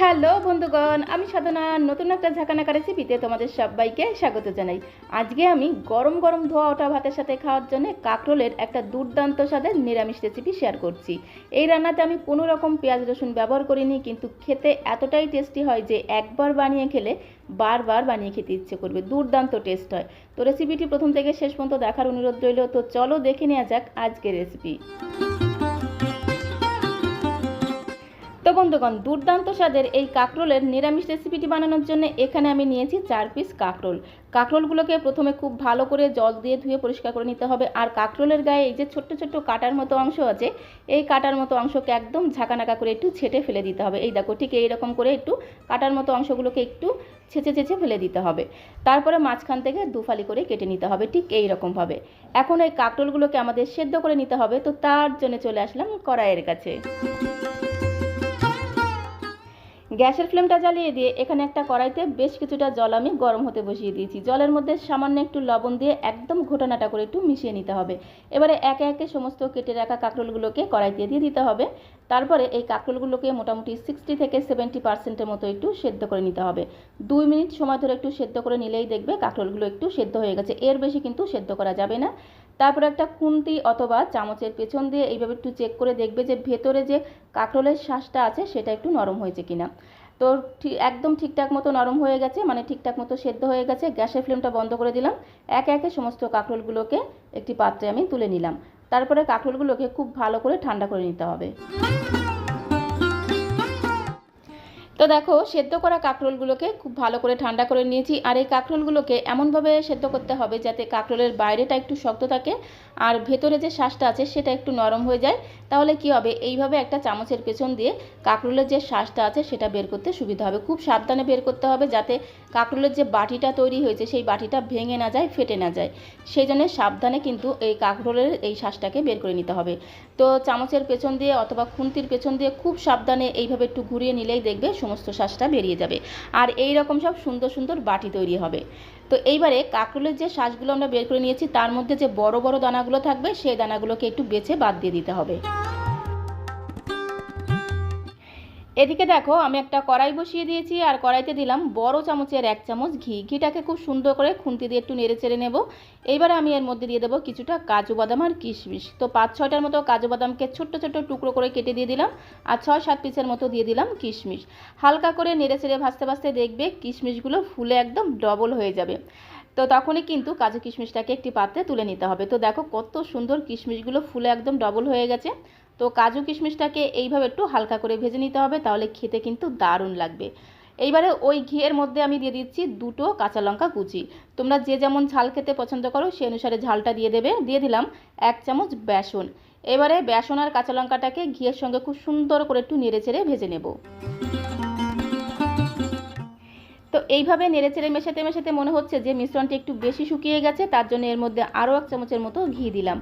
Hello বন্ধুগণ, আমি সাধনা। নতুন একটা ঝাঁকানাকা রেসিপিতে তোমাদের সবাইকে স্বাগত জানাই। আজকে আমি গরম গরম ধোয়া ওঠা ভাতের সাথে খাওয়ার জন্য কাঁকরোলের একটা দুর্দান্ত স্বাদের নিরামিষ রেসিপি শেয়ার করছি। এই রান্নাতে আমি কোনো রকম পেঁয়াজ রসুন ব্যবহার করিনি, কিন্তু খেতে এতটাই টেস্টি হয় যে একবার বানিয়ে খেলে বারবার বানিয়ে খেতে ইচ্ছে করবে। দুর্দান্ত টেস্ট হয়। তো রেসিপিটি প্রথম থেকে শেষ পর্যন্ত দেখার অনুরোধ রইল, তো চলো দেখে নেওয়া যাক আজকের রেসিপি বন্ধুগণ, দুর্দান্ত স্বাদের এই কাঁকরোলের নিরামিষ রেসিপিটি বানানোর জন্য এখানে আমি নিয়েছি চার পিস কাঁকরোল। কাঁকরোলগুলোকে প্রথমে খুব ভালো করে জল দিয়ে ধুয়ে পরিষ্কার করে নিতে হবে। আর কাঁকরোলের গায়ে এই যে ছোট্ট ছোট্ট কাটার মতো অংশ আছে, এই কাটার মতো অংশকে একদম ঝাঁকানাকা করে একটু ছেটে ফেলে দিতে হবে। এই দেখো ঠিক এইরকম করে একটু কাটার মতো অংশগুলোকে একটু ছেঁচে ছেঁচে ফেলে দিতে হবে। তারপরে মাঝখান থেকে দুফালি করে কেটে নিতে হবে ঠিক এই রকমভাবে এখন এই কাঁকরোলগুলোকে আমাদের সেদ্ধ করে নিতে হবে। তো তার জন্য চলে আসলাম কড়াইয়ের কাছে। গ্যাসের ফ্লেমটা জ্বালিয়ে দিয়ে এখানে একটা কড়াইতে বেশ কিছুটা জল আমি গরম হতে বসিয়ে দিয়েছি। জলের মধ্যে সামান্য একটু লবণ দিয়ে একদম ঘোটানাটা করে একটু মিশিয়ে নিতে হবে। এবারে একে একে সমস্ত কেটে রাখা কাঁকরোলগুলোকে কড়াইতে দিয়ে দিতে হবে। তারপরে এই কাঁকরোলগুলোকে মোটামুটি সিক্সটি থেকে সেভেন্টি পার্সেন্টের মতো একটু সেদ্ধ করে নিতে হবে। দুই মিনিট সময় ধরে একটু সেদ্ধ করে নিলেই দেখবে কাঁকরোলগুলো একটু সেদ্ধ হয়ে গেছে। এর বেশি কিন্তু সেদ্ধ করা যাবে না। তারপর একটা খুন্তি অথবা চামচের পেছন দিয়ে এইভাবে একটু চেক করে দেখবে যে ভেতরে যে কাঁকরোলের শ্বাসটা আছে, সেটা একটু নরম হয়েছে কিনা। তো একদম ঠিকঠাক মতো নরম হয়ে গেছে মানে ঠিকঠাক মতো সেদ্ধ হয়ে গেছে। গ্যাসের ফ্লেমটা বন্ধ করে দিলাম। একে একে সমস্ত কাঁকরোলগুলোকে একটি পাত্রে আমি তুলে নিলাম। তারপরে কাঁকরোলগুলোকে খুব ভালো করে ঠান্ডা করে নিতে হবে। দেখো সেদ্ধ করা কাঁকরোলগুলোকে খুব ভালো করে ঠান্ডা করে নিয়েছি আর এই কাঁকরোলগুলোকে এমনভাবে সেদ্ধ করতে হবে যাতে কাঁকরোলের বাইরেটা একটু শক্ত থাকে আর ভেতরে যে শ্বাসটা আছে সেটা একটু নরম হয়ে যায়, তাহলে কি হবে? এইভাবে একটা চামচের পেছন দিয়ে কাঁকরোলের যে শ্বাসটা আছে সেটা বের করতে সুবিধা হবে। খুব সাবধানে বের করতে হবে যাতে কাঁকরোলের যে বাটিটা তৈরি হয়েছে সেই বাটিটা ভেঙে না যায়, ফেটে না যায়। সেই জন্য সাবধানে কিন্তু এই কাঁকরোলের এই শ্বাসটাকে বের করে নিতে হবে। তো চামচের পেছন দিয়ে অথবা খুন্তির পেছন দিয়ে খুব সাবধানে এইভাবে একটু ঘুরিয়ে নিলেই দেখবে সমস্ত শ্বাসটা বেরিয়ে যাবে। আর এই রকম সব সুন্দর সুন্দর বাটি তৈরি হবে। তো এইবারে কাঁকরোলের যে শ্বাসগুলো আমরা বের করে নিয়েছি, তার মধ্যে যে বড় বড় দানাগুলো থাকবে, সেই দানাগুলোকে একটু বেছে বাদ দিয়ে দিতে হবে। এদিকে দেখো, আমি একটা কড়াই বসিয়ে দিয়েছি আর কড়াইতে দিলাম বড় চামচের এক চামচ ঘি। ঘিটাকে খুব সুন্দর করে খুন্তি দিয়ে একটু নেড়ে চেড়ে নেব। এইবারে আমি এর মধ্যে দিয়ে দেবো কিছুটা কাজু বাদাম আর কিশমিশ। তো পাঁচ ছয়টার মতো কাজু বাদামকে ছোট্ট ছোট্ট টুকরো করে কেটে দিয়ে দিলাম আর ছয় সাত পিসের মতো দিয়ে দিলাম কিশমিশ। হালকা করে নেড়ে চেড়ে ভাজতে ভাজতে দেখবে কিশমিশগুলো ফুলে একদম ডবল হয়ে যাবে। তো তখনই কিন্তু কাজু কিশমিশটাকে একটি পাত্রে তুলে নিতে হবে। তো দেখো কত সুন্দর কিশমিশগুলো ফুলে একদম ডবল হয়ে গেছে। তো কাজু কিশমিশটাকে এইভাবে একটু হালকা করে ভেজে নিতে হবে, তাহলে খেতে কিন্তু দারুণ লাগবে। এইবারে ওই ঘিয়ের মধ্যে আমি দিয়ে দিচ্ছি দুটো কাঁচা লঙ্কা কুচি। তোমরা যে যেমন ঝাল খেতে পছন্দ করো, সেই অনুসারে ঝালটা দিয়ে দেবে। দিয়ে দিলাম এক চামচ বেসন। এবারে বেসন আর কাঁচা লঙ্কাটাকে ঘিয়ের সঙ্গে খুব সুন্দর করে একটু নেড়ে চেড়ে ভেজে নেব। এইভাবে নেড়ে চেড়ে মেশাতে মেশাতে মনে হচ্ছে যে মিশ্রণটি একটু বেশি শুকিয়ে গেছে, তার জন্য এর মধ্যে আরও এক চামচের মতো ঘি দিলাম।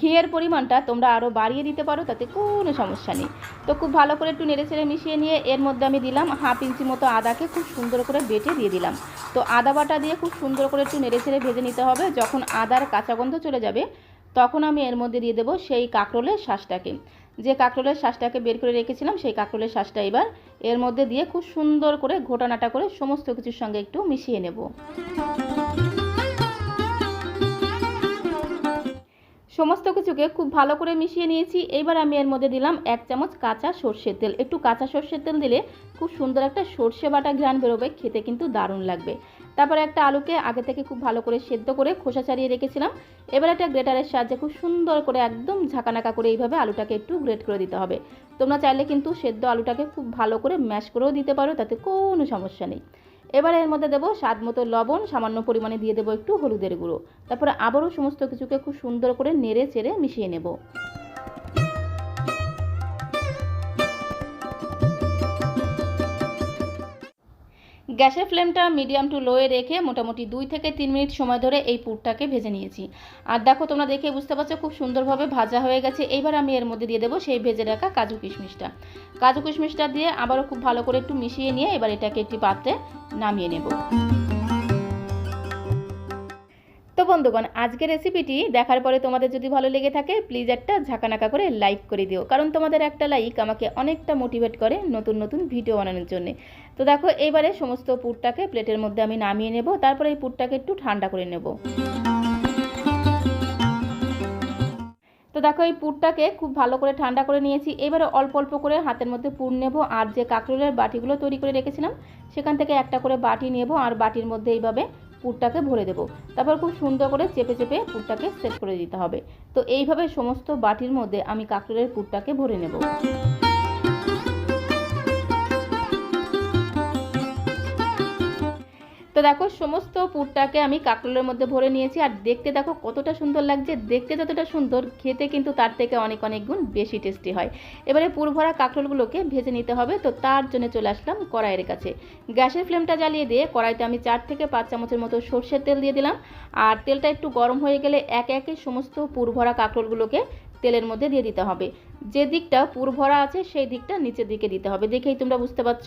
ঘিয়ের পরিমাণটা তোমরা আরও বাড়িয়ে দিতে পারো, তাতে কোনো সমস্যা নেই। তো খুব ভালো করে একটু নেড়ে চেড়ে মিশিয়ে নিয়ে এর মধ্যে আমি দিলাম হাফ ইঞ্চি মতো আদাকে খুব সুন্দর করে বেটে দিয়ে দিলাম। তো আদা বাটা দিয়ে খুব সুন্দর করে একটু নেড়ে চেড়ে ভেজে নিতে হবে, যখন আদার কাঁচা গন্ধ চলে যাবে, তখন আমি এর মধ্যে দিয়ে দেবো সেই কাঁকরোলের শ্বাসটাকে যে কাঁকরোলের শ্বাসটাকে বের করে রেখেছিলাম, সেই কাঁকরোলের শ্বাসটা এবার এর মধ্যে দিয়ে খুব সুন্দর করে ঘোটানাটা করে সমস্ত কিছুর সঙ্গে একটু মিশিয়ে নেব। সমস্ত কিছুকে খুব ভালো করে মিশিয়ে নিয়েছি। এইবার আমি এর মধ্যে দিলাম এক চামচ কাঁচা সর্ষের তেল। একটু কাঁচা সর্ষের তেল দিলে খুব সুন্দর একটা সর্ষে বাটা ঘ্রাণ বেরোবে, খেতে কিন্তু দারুণ লাগবে। তারপরে একটা আলুকে আগে থেকে খুব ভালো করে সেদ্ধ করে খোসা ছাড়িয়ে রেখেছিলাম। এবার একটা গ্রেটারের সাহায্যে খুব সুন্দর করে একদম ঝাঁকানাকা করে এইভাবে আলুটাকে একটু গ্রেট করে দিতে হবে। তোমরা চাইলে কিন্তু সেদ্ধ আলুটাকে খুব ভালো করে ম্যাশ করেও দিতে পারো, তাতে কোনো সমস্যা নেই। এবার এর মধ্যে দেবো স্বাদ মতো লবণ, সামান্য পরিমাণে দিয়ে দেবো একটু হলুদের গুঁড়ো। তারপরে আবারও সমস্ত কিছুকে খুব সুন্দর করে নেড়ে চেড়ে মিশিয়ে নেব। গ্যাসের ফ্লেমটা মিডিয়াম টু লোয়ে রেখে মোটামুটি দুই থেকে তিন মিনিট সময় ধরে এই পুরটাকে ভেজে নিয়েছি। আর দেখো, তোমরা দেখে বুঝতে পারছ, খুব সুন্দরভাবে ভাজা হয়ে গেছে। এইবার আমি এর মধ্যে দিয়ে দেবো সেই ভেজে রাখা কাজু কিশমিশটা। কাজু কিশমিশটা দিয়ে আবারও খুব ভালো করে একটু মিশিয়ে নিয়ে এবার এটাকে একটি পাত্রে নামিয়ে নেব। বন্ধুগণ, আজকের রেসিপিটি দেখার পরে তোমাদের যদি ভালো লেগে থাকে প্লিজ একটা ঝাঁকানাকা করে লাইক করে দিও। কারণ তোমাদের একটা লাইক আমাকে অনেকটা মোটিভেট করে নতুন নতুন ভিডিও বানানোর জন্য। তো দেখো, এবারে সমস্ত পুরটাকে প্লেটের মধ্যে আমি নামিয়ে নেব, তারপরে এই পুরটাকে একটু ঠান্ডা করে নেব। তো দেখো, এই পুরটাকে খুব ভালো করে ঠান্ডা করে নিয়েছি। এবারে অল্প অল্প করে হাতের মধ্যে পুর নেব, আর যে কাঁকরোলের বাটিগুলো তৈরি করে রেখেছিলাম, সেখান থেকে একটা করে বাটি নেব, আর বাটির মধ্যে এইভাবে পুরটাকে ভরে দেবো। তারপর খুব সুন্দর করে চেপে চেপে পুরটাকে সেট করে দিতে হবে। তো এইভাবে সমস্ত বাটির মধ্যে আমি কাঁকরোলের পুরটাকে ভরে নেব। দেখো, সমস্ত পুরটাকে আমি কাঁকরোলের মধ্যে ভরে নিয়েছি। আর দেখতে দেখো কতটা সুন্দর লাগছে। দেখতে যতটা সুন্দর, খেতে কিন্তু তার থেকে অনেক অনেক গুণ বেশি টেস্টি হয়। এবারে পুর ভরা কাঁকরোলগুলোকে ভেজে নিতে হবে। তো তার জন্য চলে আসলাম কড়াইয়ের কাছে। গ্যাসের ফ্লেমটা জ্বালিয়ে দিয়ে কড়াইতে আমি চার থেকে পাঁচ চামচের মতো সর্ষের তেল দিয়ে দিলাম। আর তেলটা একটু গরম হয়ে গেলে একে একে সমস্ত পুর ভরা কাঁকরোলগুলোকে তেলের মধ্যে দিয়ে দিতে হবে। যে দিকটা পুর ভরা আছে, সেই দিকটা নিচের দিকে দিতে হবে। দেখেই তোমরা বুঝতে পারছ।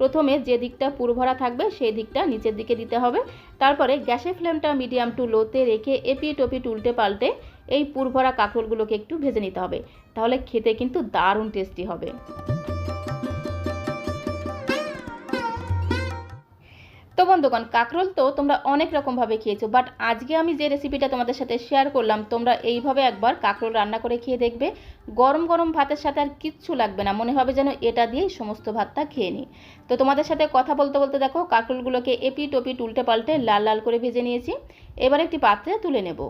প্রথমে যে দিকটা পুরভরা থাকবে সেই দিকটা নিচের দিকে দিতে হবে। তারপরে গ্যাসের ফ্লেমটা মিডিয়াম টু লোতে রেখে এপি ওপিট উল্টে পাল্টে এই পুরভরা কাঁকরোলগুলোকে একটু ভেজে নিতে হবে। তাহলে খেতে কিন্তু দারুণ টেস্টি হবে। তো বন্ধুগণ কাঁকরোল তো তোমরা অনেক রকমভাবে খেয়েছো বাট আজকে আমি যে রেসিপিটা তোমাদের সাথে শেয়ার করলাম, তোমরা এইভাবে একবার কাঁকরোল রান্না করে খেয়ে দেখবে। গরম গরম ভাতের সাথে আর কিচ্ছু লাগবে না, মনে হবে যেন এটা দিয়েই সমস্ত ভাতটা খেয়ে নিই। তো তোমাদের সাথে কথা বলতে বলতে দেখো, কাঁকরোলগুলোকে এপি টপি উল্টে পাল্টে লাল লাল করে ভেজে নিয়েছি। এবার একটি পাত্রে তুলে নেব।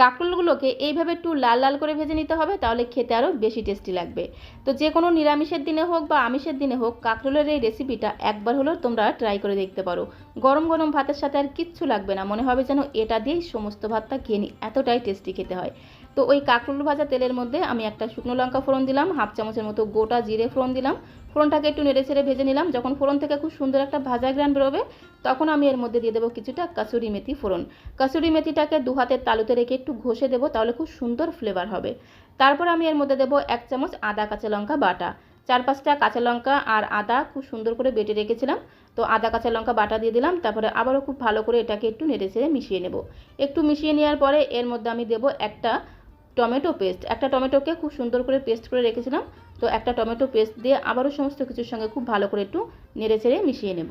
কাঁকরোলগুলোকে এইভাবে একটু লাল লাল করে ভেজে নিতে হবে, তাহলে খেতে আরও বেশি টেস্টি লাগবে। তো যে কোনো নিরামিষের দিনে হোক বা আমিষের দিনে হোক, কাঁকরোলের এই রেসিপিটা একবার হলেও তোমরা ট্রাই করে দেখতে পারো। গরম গরম ভাতের সাথে আর কিচ্ছু লাগবে না, মনে হবে যেন এটা দিয়েই সমস্ত ভাতটা খেয়ে নিই এতটাই টেস্টি খেতে হয়। তো ওই কাঁকরোল ভাজা তেলের মধ্যে আমি একটা শুকনো লঙ্কা ফোড়ন দিলাম, হাফ চামচের মতো গোটা জিরে ফোড়ন দিলাম। ফোড়নটাকে একটু নেড়ে ছেড়ে ভেজে নিলাম। যখন ফোড়ন থেকে খুব সুন্দর একটা ভাজা গ্রান বেরোবে, তখন আমি এর মধ্যে দিয়ে দেবো কিছুটা কাসুরি মেথি ফোড়ন। কাসুরি মেথিটাকে দু হাতের তালুতে রেখে একটু ঘষে দেবো, তাহলে খুব সুন্দর ফ্লেভার হবে। তারপর আমি এর মধ্যে দেবো এক চামচ আদা কাঁচা লঙ্কা বাটা। চার পাঁচটা কাঁচা লঙ্কা আর আদা খুব সুন্দর করে বেটে রেখেছিলাম। তো আদা কাঁচা লঙ্কা বাটা দিয়ে দিলাম, তারপরে আবারও খুব ভালো করে এটাকে একটু নেড়ে ছেড়ে মিশিয়ে নেব। একটু মিশিয়ে নেওয়ার পরে এর মধ্যে আমি দেবো একটা টমেটো পেস্ট। একটা টমেটোকে খুব সুন্দর করে পেস্ট করে রেখেছিলাম। তো একটা টমেটো পেস্ট দিয়ে আবারও সমস্ত কিছুর সঙ্গে খুব ভালো করে একটু নেড়ে চেড়ে মিশিয়ে নেব।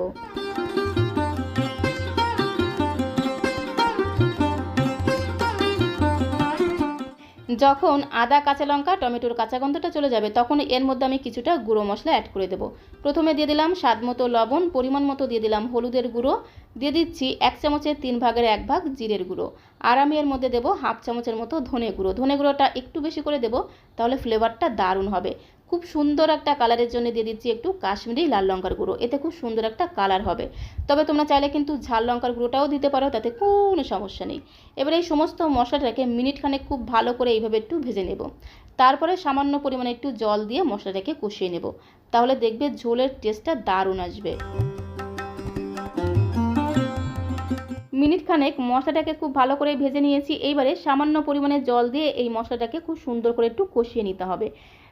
যখন আদা, কাঁচা লঙ্কা, টমেটোর কাঁচা গন্ধটা চলে যাবে, তখন এর মধ্যে আমি কিছুটা গুঁড়ো মশলা অ্যাড করে দেবো। প্রথমে দিয়ে দিলাম স্বাদ মতো লবণ, পরিমাণ মতো দিয়ে দিলাম হলুদের গুঁড়ো। দিয়ে দিচ্ছি এক চামচের তিন ভাগের এক ভাগ জিরের গুঁড়ো। আর আমি এর মধ্যে দেবো হাফ চামচের মতো ধনে গুঁড়ো। ধনে গুঁড়োটা একটু বেশি করে দেবো, তাহলে ফ্লেভারটা দারুণ হবে। খুব সুন্দর একটা কালারের জন্য দিয়ে দিচ্ছি একটু কাশ্মীরি লাল লঙ্কার গুঁড়ো। এতে খুব সুন্দর একটা কালার হবে। তবে তোমরা চাইলে কিন্তু ঝাল লঙ্কার গুঁড়োটাও দিতে পারো, তাতে কোনো সমস্যা নেই। এবার এই সমস্ত মশলাটাকে মিনিটখানে খুব ভালো করে এইভাবে একটু ভেজে নেব। তারপরে সামান্য পরিমাণে একটু জল দিয়ে মশলাটাকে কষিয়ে নেব। তাহলে দেখবে ঝোলের টেস্টটা দারুণ আসবে। মিনিট খানেক মশলাটাকে খুব ভালো করে ভেজে নিয়েছি। এইবারে সামান্য পরিমাণে জল দিয়ে এই মশলাটাকে খুব সুন্দর করে একটু কষিয়ে নিতে হবে।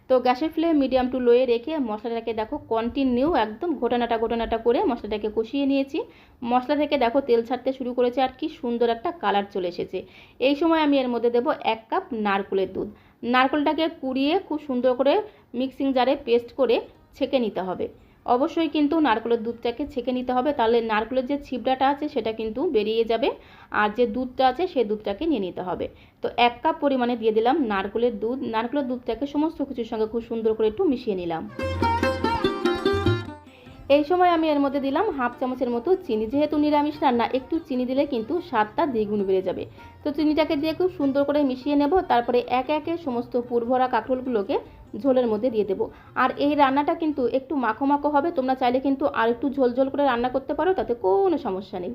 তো গ্যাসের ফ্লেম মিডিয়াম টু লোয়ে রেখে মশলাটাকে দেখো কন্টিনিউ একদম ঘটনাটা ঘটনাটা করে মশলাটাকে কষিয়ে নিয়েছি। মশলা থেকে দেখো তেল ছাড়তে শুরু করেছে আর কি সুন্দর একটা কালার চলে এসেছে। এই সময় আমি এর মধ্যে দেবো এক কাপ নারকলের দুধ। নারকলটাকে কুড়িয়ে খুব সুন্দর করে মিক্সিং জারে পেস্ট করে ছেঁকে নিতে হবে। অবশ্যই কিন্তু নারকেলের দুধটাকে ছেঁকে নিতে হবে। তাহলে নারকেলের যে ছিবড়াটা আছে, সেটা কিন্তু বেরিয়ে যাবে। আর যে দুধটা আছে সেই দুধটাকে নিয়ে নিতে হবে। তো এক কাপ পরিমাণে দিয়ে দিলাম নারকেলের দুধ। নারকেলের দুধটাকে সমস্ত কিছুর সঙ্গে খুব সুন্দর করে একটু মিশিয়ে নিলাম। এই সময় আমি এর মধ্যে দিলাম হাফ চামচের মতো চিনি। যেহেতু নিরামিষ রান্না, একটু চিনি দিলে কিন্তু স্বাদটা দ্বিগুণ বেড়ে যাবে। তো চিনিটাকে দিয়ে খুব সুন্দর করে মিশিয়ে নেব। তারপরে একে একে সমস্ত পুরভরা কাঁকরোলগুলোকে ঝোলের মধ্যে দিয়ে দেবো। আর এই রান্নাটা কিন্তু একটু মাখো মাখো হবে, তোমরা চাইলে কিন্তু আর একটু ঝোল ঝোল করে রান্না করতে পারো, তাতে কোনো সমস্যা নেই।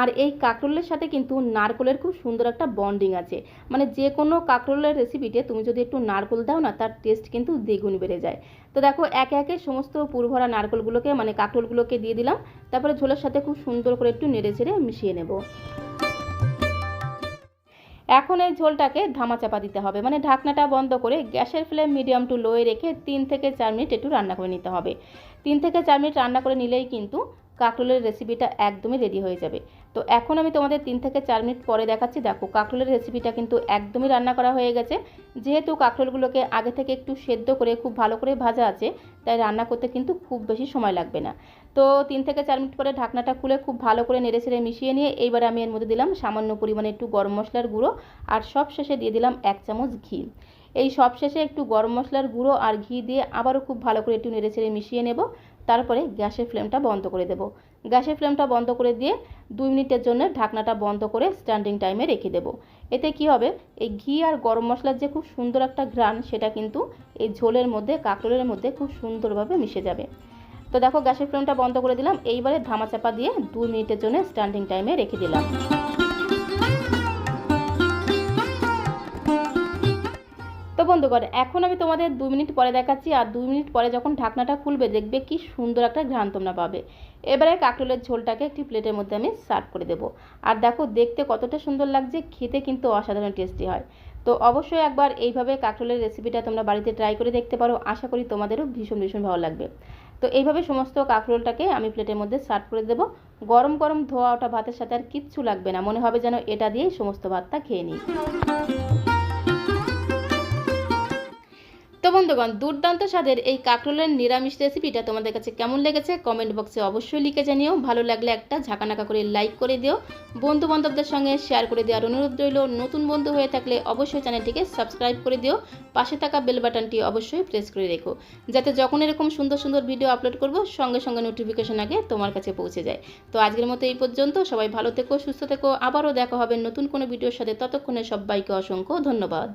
আর এই কাঁকরোলের সাথে কিন্তু নারকলের খুব সুন্দর একটা বন্ডিং আছে। মানে যে কোনো কাঁকরোলের রেসিপিতে তুমি যদি একটু নারকল দাও না, তার টেস্ট কিন্তু দ্বিগুণ বেড়ে যায়। তো দেখো, একে একে সমস্ত পুরভরা নারকলগুলোকে মানে কাঁকরোলগুলোকে দিয়ে দিলাম। তারপরে ঝোলের সাথে খুব সুন্দর করে একটু নেড়ে ছেড়ে মিশিয়ে নেব। এখন এই ঝোলটাকে ধামাচাপা দিতে হবে। মানে ঢাকনাটা বন্ধ করে গ্যাসের ফ্লেম মিডিয়াম টু লোয়ে রেখে তিন থেকে চার মিনিট একটু রান্না করে নিতে হবে। তিন থেকে চার মিনিট রান্না করে নিলেই কিন্তু কাঁকরোলের রেসিপিটা একদমই রেডি হয়ে যাবে। তো এখন আমি তোমাদের তিন থেকে চার মিনিট পরে দেখাচ্ছি। দেখো, কাঁকরোলের রেসিপিটা কিন্তু একদমই রান্না করা হয়ে গেছে। যেহেতু কাঁকরোলগুলোকে আগে থেকে একটু সেদ্ধ করে খুব ভালো করে ভাজা আছে, তাই রান্না করতে কিন্তু খুব বেশি সময় লাগবে না। তো তিন থেকে চার মিনিট পরে ঢাকনাটা খুলে খুব ভালো করে নেড়ে ছেড়ে মিশিয়ে নিয়ে এইবারে আমি এর মধ্যে দিলাম সামান্য পরিমাণে একটু গরম মশলার গুঁড়ো আর সব শেষে দিয়ে দিলাম এক চামচ ঘি। এই সব শেষে একটু গরম মশলার গুঁড়ো আর ঘি দিয়ে আবারও খুব ভালো করে একটু নেড়ে ছেড়ে মিশিয়ে নেব। তারপরে গ্যাসের ফ্লেমটা বন্ধ করে দেব। গ্যাসের ফ্লেমটা বন্ধ করে দিয়ে দুই মিনিটের জন্য ঢাকনাটা বন্ধ করে স্ট্যান্ডিং টাইমে রেখে দেব। এতে কি হবে? এই ঘি আর গরম মশলার যে খুব সুন্দর একটা ঘ্রাণ, সেটা কিন্তু এই ঝোলের মধ্যে কাঁকরোলের মধ্যে খুব সুন্দরভাবে মিশে যাবে। তো দেখো, গ্যাসের ফ্লেমটা বন্ধ করে দিলাম। এইবারে ধামাচাপা দিয়ে দুই মিনিটের জন্য স্ট্যান্ডিং টাইমে রেখে দিলাম। তো বন্ধুগণ এখন আমি তোমাদের দুই মিনিট পরে দেখাচ্ছি আর দুই মিনিট পরে যখন ঢাকনাটা খুলবে দেখবে কি সুন্দর একটা ঘ্রাণ তোমরা পাবে। এবারে কাঁকরোলের ঝোলটাকে একটি প্লেটের মধ্যে আমি সার্ভ করে দেবো। আর দেখো দেখতে কতটা সুন্দর লাগছে, খেতে কিন্তু অসাধারণ টেস্টি হয়। তো অবশ্যই একবার এইভাবে কাঁকরোলের রেসিপিটা তোমরা বাড়িতে ট্রাই করে দেখতে পারো, আশা করি তোমাদেরও ভীষণ ভীষণ ভালো লাগবে। তো এইভাবে সমস্ত কাঁকরোলটাকে আমি প্লেটের মধ্যে সার্ভ করে দেবো। গরম গরম ধোয়া ওটা ভাতের সাথে আর কিচ্ছু লাগবে না, মনে হবে যেন এটা দিয়েই সমস্ত ভাতটা খেয়ে নিই। বন্ধুগণ, দুর্দান্ত স্বাদের এই কাঁকরোলের নিরামিষ রেসিপিটা তোমাদের কাছে কেমন লেগেছে কমেন্ট বক্সে অবশ্যই লিখে জানিও। ভালো লাগলে একটা ঝাঁকানাকা করে লাইক করে দিও। বন্ধু বান্ধবদের সঙ্গে শেয়ার করে দেওয়ার অনুরোধ রইল। নতুন বন্ধু হয়ে থাকলে অবশ্যই চ্যানেলটিকে সাবস্ক্রাইব করে দিও। পাশে থাকা বেল বাটনটি অবশ্যই প্রেস করে রেখো। যাতে যখন এরকম সুন্দর সুন্দর ভিডিও আপলোড করব, সঙ্গে সঙ্গে নোটিফিকেশন আগে তোমার কাছে পৌঁছে যায়। তো আজকের মতো এই পর্যন্ত। সবাই ভালো থেকো, সুস্থ থেকো। আবারও দেখা হবে নতুন কোনো ভিডিওর সাথে। ততক্ষণে সবাইকে অসংখ্য ধন্যবাদ।